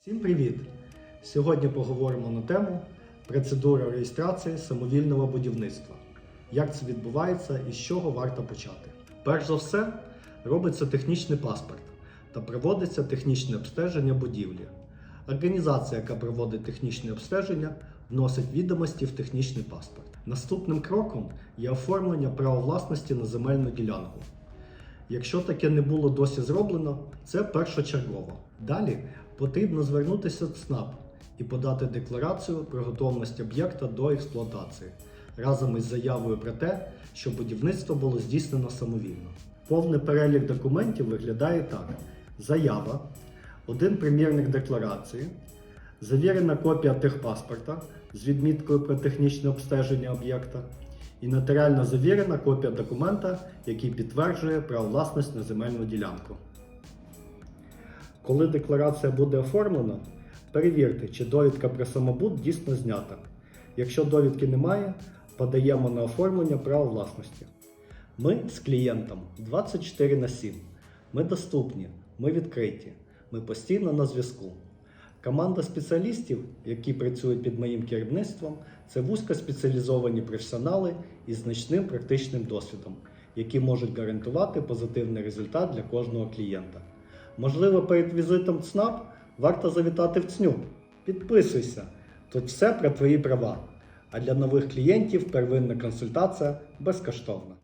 Всім привіт! Сьогодні поговоримо на тему процедура реєстрації самовільного будівництва. Як це відбувається і з чого варто почати. Перш за все, робиться технічний паспорт та проводиться технічне обстеження будівлі. Організація, яка проводить технічне обстеження, вносить відомості в технічний паспорт. Наступним кроком є оформлення права власності на земельну ділянку. Якщо таке не було досі зроблено, це першочергово. Далі потрібно звернутися в ЦНАП і подати декларацію про готовність об'єкта до експлуатації разом із заявою про те, що будівництво було здійснено самовільно. Повний перелік документів виглядає так: заява, один примірник декларації, завірена копія техпаспорта з відміткою про технічне обстеження об'єкта і нотаріально завірена копія документа, який підтверджує право власності на земельну ділянку. Коли декларація буде оформлена, перевірте, чи довідка про самобут дійсно знята. Якщо довідки немає, подаємо на оформлення права власності. Ми з клієнтом 24 на 7. Ми доступні, ми відкриті, ми постійно на зв'язку. Команда спеціалістів, які працюють під моїм керівництвом, це вузькоспеціалізовані професіонали із значним практичним досвідом, які можуть гарантувати позитивний результат для кожного клієнта. Можливо, перед візитом ЦНАП варто завітати в ЦНЮ. Підписуйся, тут все про твої права. А для нових клієнтів первинна консультація безкоштовна.